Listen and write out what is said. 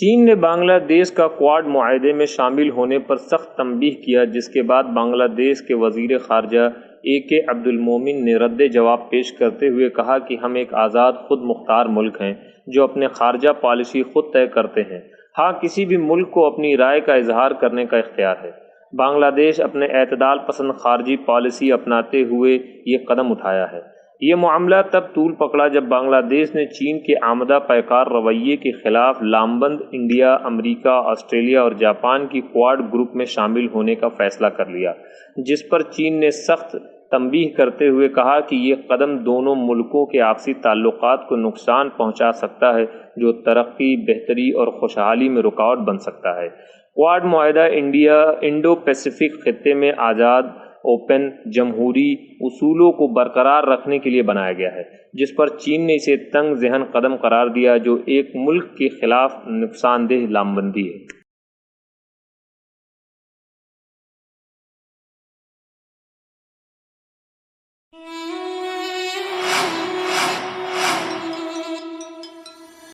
चीन ने बांग्लादेश का क्वाड माहे में शामिल होने पर सख्त तंबीह किया, जिसके बाद बांग्लादेश के वज़ीर खारजा ए के अब्दुल मोमिन ने रद्द जवाब पेश करते हुए कहा कि हम एक आज़ाद खुद मुख्तार मुल्क हैं, जो अपने खारजा पॉलिसी खुद तय करते हैं। हाँ किसी भी मुल्क को अपनी राय का इजहार करने का इख्तियार है। बांग्लादेश अपने अतदाल पसंद खारजी पॉलिसी अपनाते हुए ये कदम उठाया है। ये मामला तब तूल पकड़ा जब बांग्लादेश ने चीन के आमदा पैकार रवैये के खिलाफ लामबंद इंडिया, अमेरिका, ऑस्ट्रेलिया और जापान की क्वाड ग्रुप में शामिल होने का फैसला कर लिया, जिस पर चीन ने सख्त तंबीह करते हुए कहा कि ये कदम दोनों मुल्कों के आपसी ताल्लुक को नुकसान पहुँचा सकता है, जो तरक्की, बेहतरी और खुशहाली में रुकावट बन सकता है। क्वाड माहा इंडिया इंडो पैसिफिक खत्े में आज़ाद ओपन जमहूरी उसूलों को बरकरार रखने के लिए बनाया गया है, जिस पर चीन ने इसे तंग जहन कदम करार दिया, जो एक मुल्क के खिलाफ नुकसानदेह लामबंदी है।